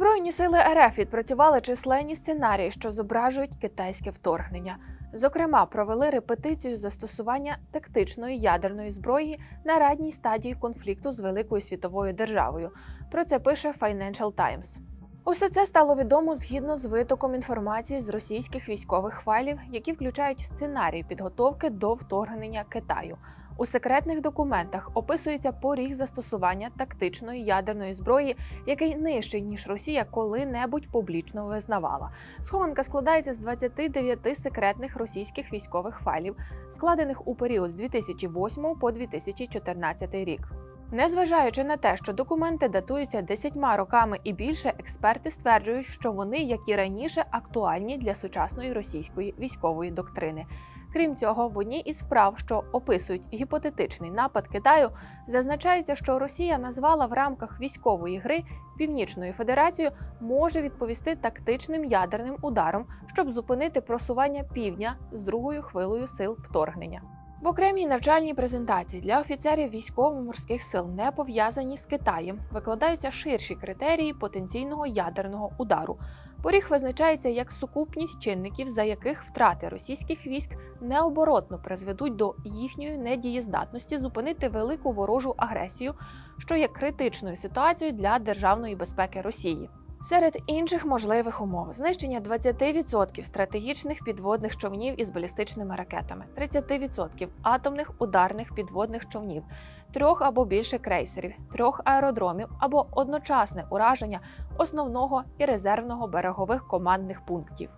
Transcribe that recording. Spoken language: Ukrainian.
Збройні сили РФ відпрацювали численні сценарії, що зображують китайське вторгнення. Зокрема, провели репетицію застосування тактичної ядерної зброї на ранній стадії конфлікту з великою світовою державою. Про це пише Financial Times. Усе це стало відомо згідно з витоком інформації з російських військових файлів, які включають сценарій підготовки до вторгнення Китаю. У секретних документах описується поріг застосування тактичної ядерної зброї, який нижчий ніж Росія коли-небудь публічно визнавала. Схованка складається з 29 секретних російських військових файлів, складених у період з 2008 по 2014 рік. Незважаючи на те, що документи датуються десятьма роками і більше, експерти стверджують, що вони, як і раніше, актуальні для сучасної російської військової доктрини. Крім цього, в одній із вправ, що описують гіпотетичний напад Китаю, зазначається, що Росія назвала в рамках військової гри Північною Федерацією може відповісти тактичним ядерним ударом, щоб зупинити просування півдня з другою хвилею сил вторгнення. В окремій навчальній презентації для офіцерів військово-морських сил, не пов'язані з Китаєм, викладаються ширші критерії потенційного ядерного удару. Поріг визначається як сукупність чинників, за яких втрати російських військ необоротно призведуть до їхньої недієздатності зупинити велику ворожу агресію, що є критичною ситуацією для державної безпеки Росії. Серед інших можливих умов знищення 20% стратегічних підводних човнів із балістичними ракетами, 30% атомних ударних підводних човнів, трьох або більше крейсерів, трьох аеродромів або одночасне ураження основного і резервного берегових командних пунктів.